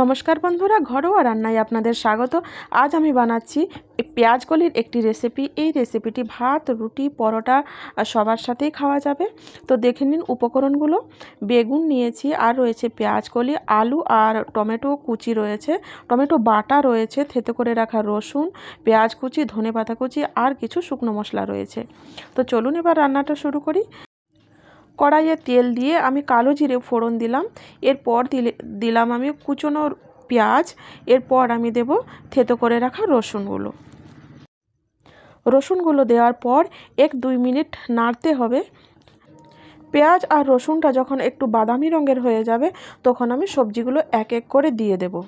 নমস্কার বন্ধুরা, ঘরোয়া রান্নায় আপনাদের স্বাগত। আজ আমি বানাচ্ছি পেঁয়াজ কলির একটি রেসিপি এই রেসিপিটি ভাত, রুটি, পরোটা সবার সাথেই খাওয়া যাবে। তো দেখে নিন উপকরণগুলো। বেগুন নিয়েছি, আর রয়েছে পেঁয়াজ কলি আলু আর টমেটো কুচি রয়েছে। টমেটো বাটা রয়েছে, থেতো করে রাখা রসুন, পেঁয়াজ কুচি ধনে পাতা কুচি, আর কিছু শুকনো মশলা রয়েছে। তো চলুন এবার রান্নাটা শুরু করি। কড়াইয়ে তেল দিয়ে আমি কালো জিরে ফোড়ন দিলাম। এরপর দিলে, দিলাম আমি কুচনো পেঁয়াজ। এরপর আমি দেব থেতো করে রাখা রসুনগুলো। রসুনগুলো দেওয়ার পর এক দুই মিনিট নাড়তে হবে। পেঁয়াজ আর রসুনটা যখন একটু বাদামি রঙের হয়ে যাবে, তখন আমি সবজিগুলো এক এক করে দিয়ে দেবো।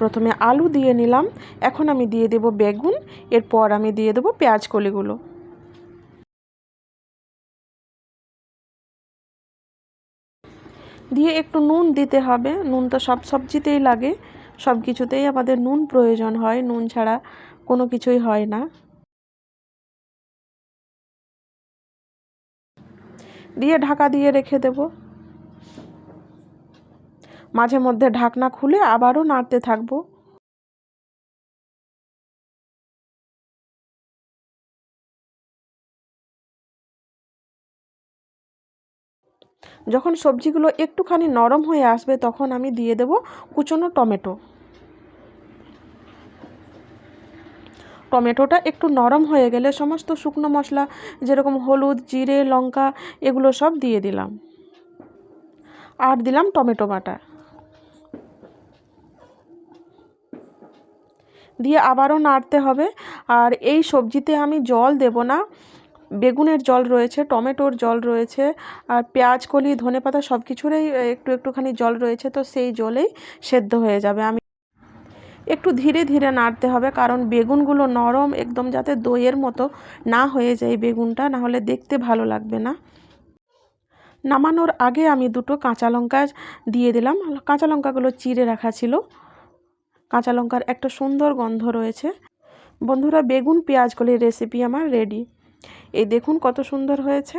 প্রথমে আলু দিয়ে নিলাম, এখন আমি দিয়ে দেব বেগুন, এরপর আমি দিয়ে দেব পেঁয়াজ কলিগুলো। দিয়ে একটু নুন দিতে হবে নুন তো সব সবজিতেই লাগে, সব কিছুতেই আমাদের নুন প্রয়োজন হয়, নুন ছাড়া কোনো কিছুই হয় না। দিয়ে ঢাকা দিয়ে রেখে দেবো। মাঝে মধ্যে ঢাকনা খুলে আবারও নাড়তে থাকব। যখন সবজিগুলো একটুখানি নরম হয়ে আসবে তখন আমি দিয়ে দেব কুচনো টমেটো। টমেটোটা একটু নরম হয়ে গেলে সমস্ত শুকনো মশলা যেরকম হলুদ, জিরে, লঙ্কা, এগুলো সব দিয়ে দিলাম। আর দিলাম টমেটো বাটা। দিয়ে আবারও নাড়তে হবে। আর এই সবজিতে আমি জল দেব না। বেগুনের জল রয়েছে, টমেটোর জল রয়েছে, আর পেঁয়াজ, কলি, ধনে পাতা সব কিছুরই একটু একটুখানি জল রয়েছে, তো সেই জলেই সেদ্ধ হয়ে যাবে। আমি একটু ধীরে ধীরে নাড়তে হবে, কারণ বেগুনগুলো নরম একদম যাতে দইয়ের মতো না হয়ে যায় বেগুনটা না হলে দেখতে ভালো লাগবে না। নামানোর আগে আমি দুটো কাঁচা লঙ্কা দিয়ে দিলাম। কাঁচা লঙ্কাগুলো চিড়ে রাখা ছিল। কাঁচা লঙ্কার একটা সুন্দর গন্ধ রয়েছে। বন্ধুরা, বেগুন পেঁয়াজ কলির রেসিপি আমার রেডি এই দেখুন কত সুন্দর হয়েছে।